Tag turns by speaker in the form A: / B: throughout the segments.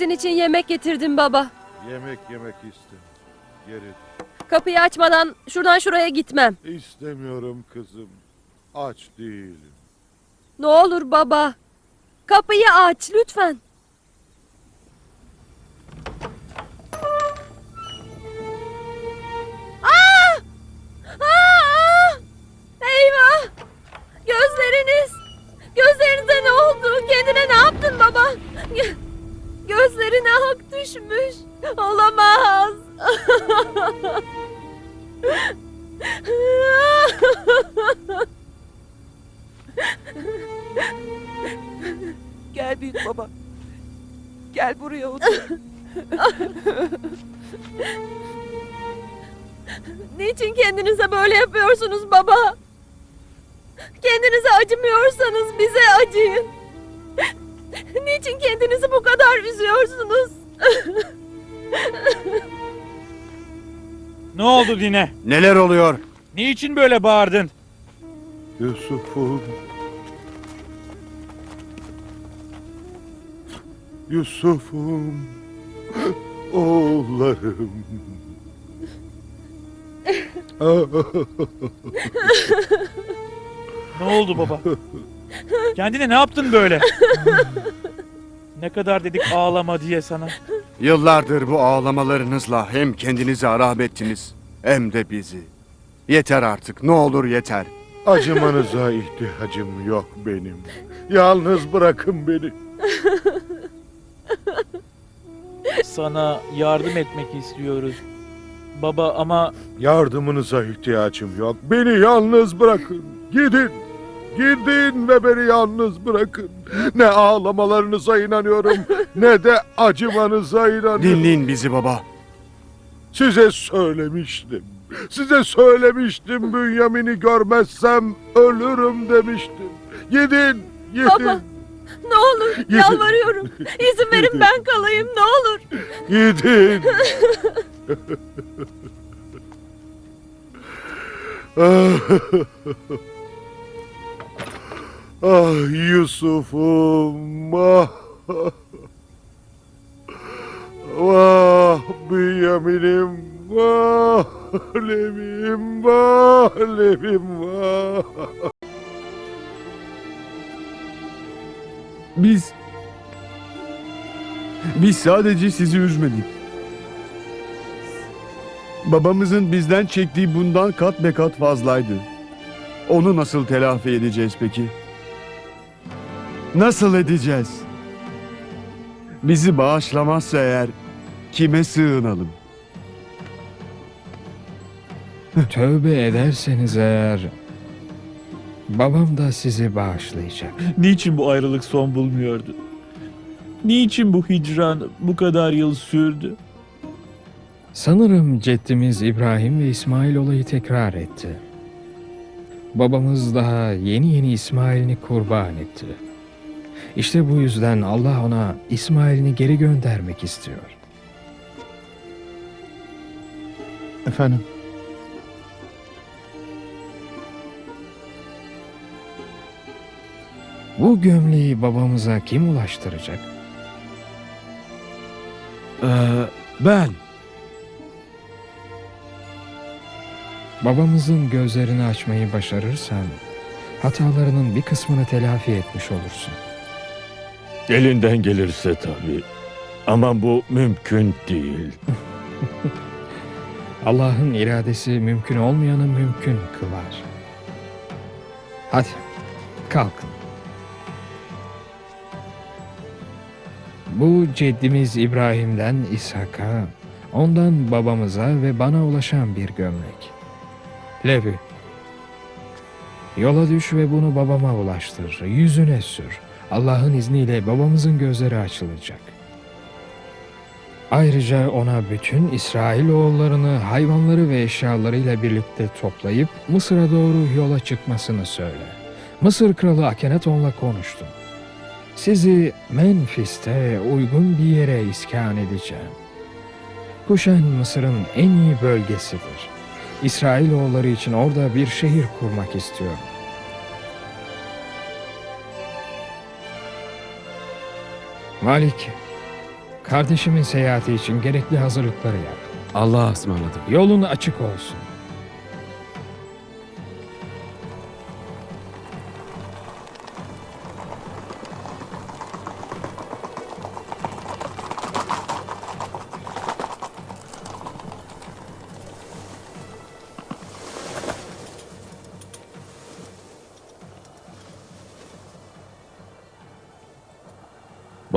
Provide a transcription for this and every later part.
A: Sizin için yemek getirdim baba.
B: Yemek yemek istem. Geri.
A: Kapıyı açmadan şuradan şuraya gitmem.
B: İstemiyorum kızım. Aç değilim.
A: Ne olur baba. Kapıyı aç lütfen. Aa! Aa! Eyvah! Gözleriniz! Gözlerinize ne oldu? Kendine ne yaptın baba? Gö- Gözlerine hak düşmüş. Olamaz.
C: Gel büyük baba. Gel buraya otur.
A: Niçin kendinize böyle yapıyorsunuz baba? Kendinize acımıyorsanız bize acıyın. Niçin kendinizi bu kadar üzüyorsunuz?
D: Ne oldu Dine?
E: Neler oluyor?
D: Niçin böyle bağırdın?
B: Yusuf'um. Yusuf'um. Oğullarım.
D: Ne oldu baba? Kendine ne yaptın böyle? ne kadar dedik ağlama diye sana.
E: Yıllardır bu ağlamalarınızla hem kendinizi harap ettiniz hem de bizi. Yeter artık ne olur yeter.
B: Acımanıza ihtiyacım yok benim. Yalnız bırakın beni.
D: Sana yardım etmek istiyoruz. Baba ama
B: Yardımınıza ihtiyacım yok. Beni yalnız bırakın. Gidin. Gidin ve beni yalnız bırakın. Ne ağlamalarınıza inanıyorum ne de acımanıza inanıyorum.
E: Dinleyin bizi baba.
B: Size söylemiştim. Size söylemiştim Bünyamin'i görmezsem ölürüm demiştim. Gidin, gidin.
A: Baba. Ne olur yalvarıyorum. İzin verin ben kalayım ne olur.
B: Gidin. ah Yusuf'um. Ah. Vah Bünyamin'im. Vah Levim. Vah Levim. Vah.
F: Biz... Biz sadece sizi üzmedik. Babamızın bizden çektiği bundan kat be kat fazlaydı. Onu nasıl telafi edeceğiz peki? Nasıl edeceğiz? Bizi bağışlamazsa eğer kime sığınalım?
G: Tövbe ederseniz eğer babam da sizi bağışlayacak.
D: niçin bu ayrılık son bulmuyordu? Niçin bu hicran bu kadar yıl sürdü?
G: Sanırım ceddimiz İbrahim ve İsmail olayı tekrar etti. Babamız daha yeni yeni İsmail'ini kurban etti. İşte bu yüzden Allah ona İsmail'ini geri göndermek istiyor.
F: Efendim?
G: Bu gömleği babamıza kim ulaştıracak?
F: Ee, ben.
G: Babamızın gözlerini açmayı başarırsan hatalarının bir kısmını telafi etmiş olursun.
H: Elinden gelirse tabii. Ama bu mümkün değil.
G: Allah'ın iradesi mümkün olmayanı mümkün kılar. Hadi kalkın. Bu ceddimiz İbrahim'den İshak'a, ondan babamıza ve bana ulaşan bir gömlek. Levi, yola düş ve bunu babama ulaştır, yüzüne sür. Allah'ın izniyle babamızın gözleri açılacak. Ayrıca ona bütün İsrail oğullarını hayvanları ve eşyalarıyla birlikte toplayıp Mısır'a doğru yola çıkmasını söyle. Mısır kralı Akenaton'la konuştum. Sizi Menfis'te uygun bir yere iskan edeceğim. Kuşen Mısır'ın en iyi bölgesidir. İsrailoğulları için orada bir şehir kurmak istiyorum. Malik, kardeşimin seyahati için gerekli hazırlıkları yap.
I: Allah'a ısmarladık.
G: Yolun açık olsun.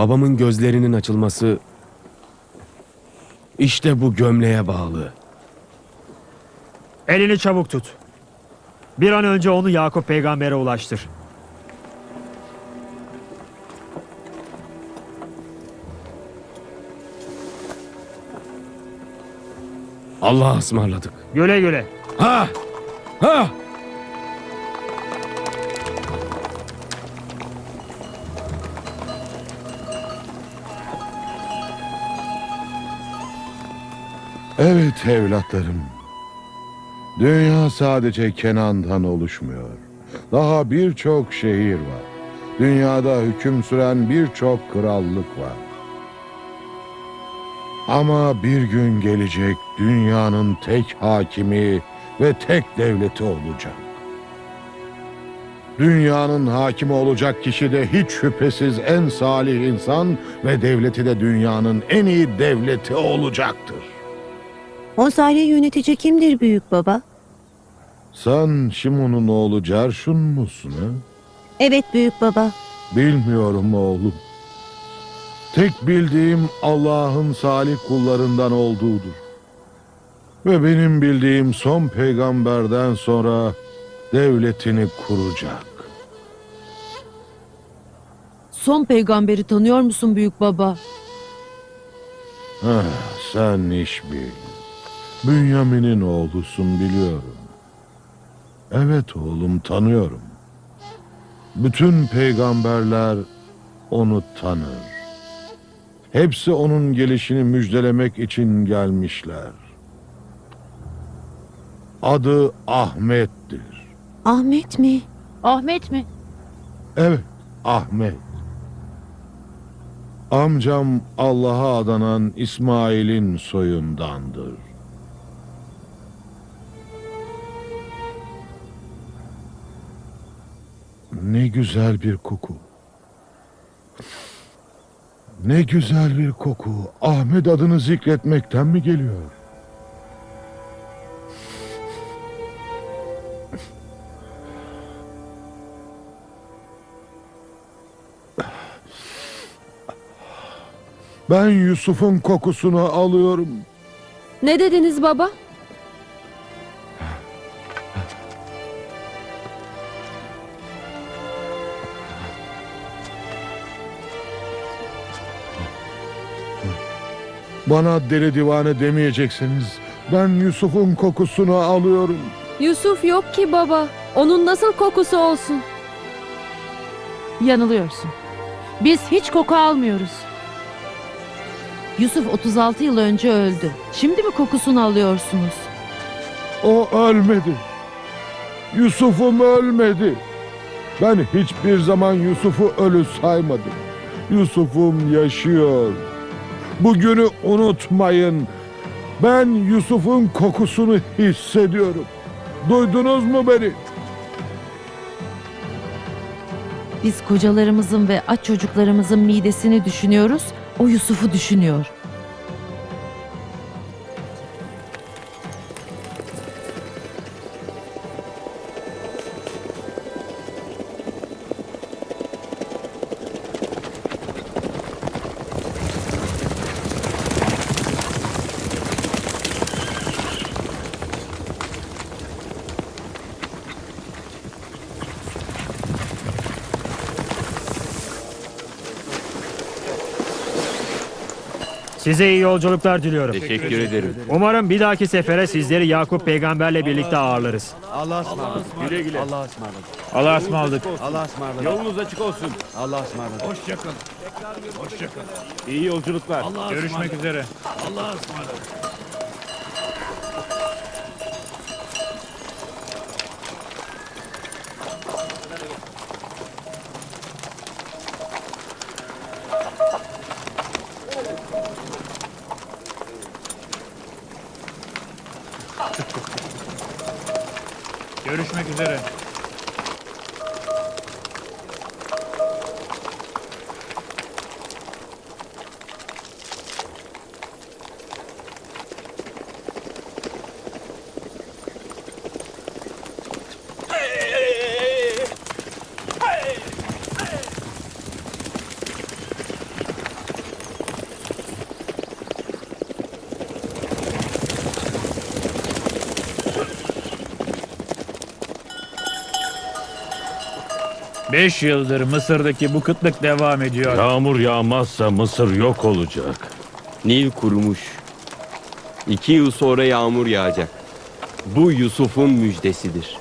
I: Babamın gözlerinin açılması işte bu gömleğe bağlı.
J: Elini çabuk tut. Bir an önce onu Yakup peygambere ulaştır.
I: Allah'a ısmarladık.
J: Güle güle.
I: Ha! Ha!
B: Evet evlatlarım. Dünya sadece Kenan'dan oluşmuyor. Daha birçok şehir var. Dünyada hüküm süren birçok krallık var. Ama bir gün gelecek dünyanın tek hakimi ve tek devleti olacak. Dünyanın hakimi olacak kişi de hiç şüphesiz en salih insan ve devleti de dünyanın en iyi devleti olacaktır.
A: O salih yönetici kimdir büyük baba?
B: Sen Şimon'un oğlu Cerşun musun ha?
A: Evet büyük baba.
B: Bilmiyorum oğlum. Tek bildiğim Allah'ın salih kullarından olduğudur. Ve benim bildiğim son peygamberden sonra devletini kuracak.
A: Son peygamberi tanıyor musun büyük baba?
B: Heh, sen iş bil. Bünyamin'in oğlusun biliyorum. Evet oğlum tanıyorum. Bütün peygamberler onu tanır. Hepsi onun gelişini müjdelemek için gelmişler. Adı Ahmet'tir.
A: Ahmet mi?
K: Ahmet mi?
B: Evet, Ahmet. Amcam Allah'a adanan İsmail'in soyundandır. Ne güzel bir koku. Ne güzel bir koku. Ahmet adını zikretmekten mi geliyor? Ben Yusuf'un kokusunu alıyorum.
A: Ne dediniz baba?
B: Bana deli divane demeyeceksiniz. Ben Yusuf'un kokusunu alıyorum.
A: Yusuf yok ki baba. Onun nasıl kokusu olsun?
K: Yanılıyorsun. Biz hiç koku almıyoruz. Yusuf 36 yıl önce öldü. Şimdi mi kokusunu alıyorsunuz?
B: O ölmedi. Yusuf'um ölmedi. Ben hiçbir zaman Yusuf'u ölü saymadım. Yusuf'um yaşıyor. Bugünü unutmayın. Ben Yusuf'un kokusunu hissediyorum. Duydunuz mu beni?
K: Biz kocalarımızın ve aç çocuklarımızın midesini düşünüyoruz. O Yusuf'u düşünüyor.
J: Size iyi yolculuklar diliyorum.
H: Teşekkür ederim.
J: Umarım bir dahaki sefere sizleri Yakup peygamberle birlikte ağırlarız.
H: Allah'a ısmarladık. Güle güle. Allah'a ısmarladık.
D: Allah'a ısmarladık.
H: Allah'a ısmarladık. Yolunuz açık olsun. Allah'a ısmarladık. Hoşçakalın. Hoşçakalın. İyi yolculuklar.
D: Görüşmek üzere. Görüşmek Beş yıldır Mısır'daki bu kıtlık devam ediyor.
H: Yağmur yağmazsa Mısır yok olacak.
L: Nil kurumuş. İki yıl sonra yağmur yağacak. Bu Yusuf'un müjdesidir.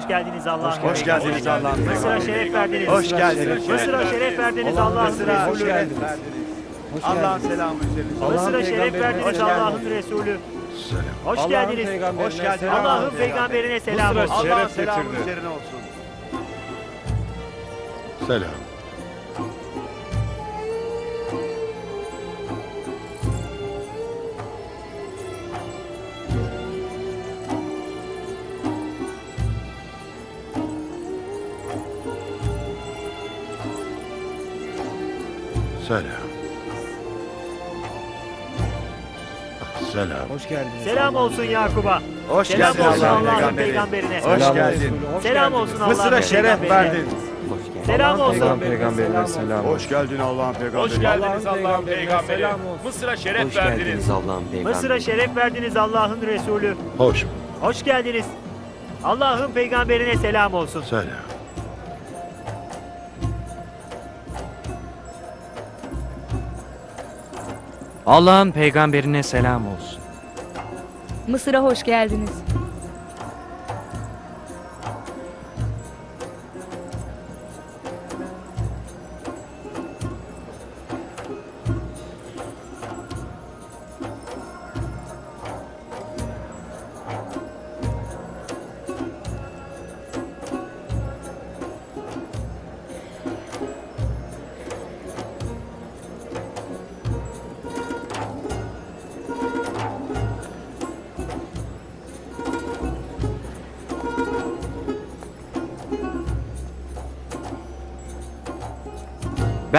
J: Hoş geldiniz Allah'ım.
E: Hoş geldiniz Allah'ım.
J: Mısır'a şeref verdiniz.
E: Hoş geldiniz.
J: Mısır'a şeref verdiniz Allah'ın Resulü.
E: Allah'ın selamı üzerinize.
J: Mısır'a şeref verdiniz Allah'ın Resulü. Hoş geldiniz.
E: Hoş geldiniz.
J: Allah'ın peygamberine selam olsun.
E: Allah'ın selamı üzerine olsun.
B: Selam. Selam. Selam.
J: Selam olsun Yakub'a.
E: Hoş
J: Selam
E: geldin
J: olsun
E: Allah'ın
J: Allah'ın
E: peygamberi.
J: peygamberine.
E: Hoş geldin.
J: Selam olsun Allah'ın
E: Mısır'a şeref
J: peygamberine.
E: verdin.
L: Hoş.
J: Selam olsun.
E: Peygamberine selam. Hoş geldin Allah'ın peygamberi.
H: geldiniz Allah'ın peygamberi. Mısır'a şeref
L: Hoş geldiniz Allah'ın peygamberi.
J: Mısır'a şeref verdiniz Allah'ın Resulü.
B: Hoş.
J: Hoş geldiniz. Allah'ın peygamberine selam olsun.
B: Selam.
J: Allah'ın peygamberine selam olsun.
M: Mısır'a hoş geldiniz.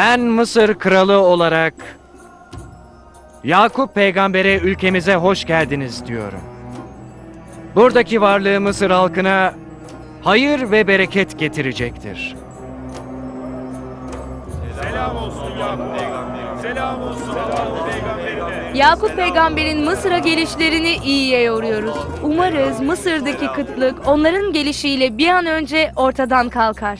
J: Ben Mısır kralı olarak Yakup peygambere ülkemize hoş geldiniz diyorum. Buradaki varlığı Mısır halkına hayır ve bereket getirecektir.
H: Selam olsun Yakup peygamberi. Selam olsun Allah'ın peygamberine.
M: Yakup peygamberin Mısır'a gelişlerini iyiye yoruyoruz. Umarız Mısır'daki kıtlık onların gelişiyle bir an önce ortadan kalkar.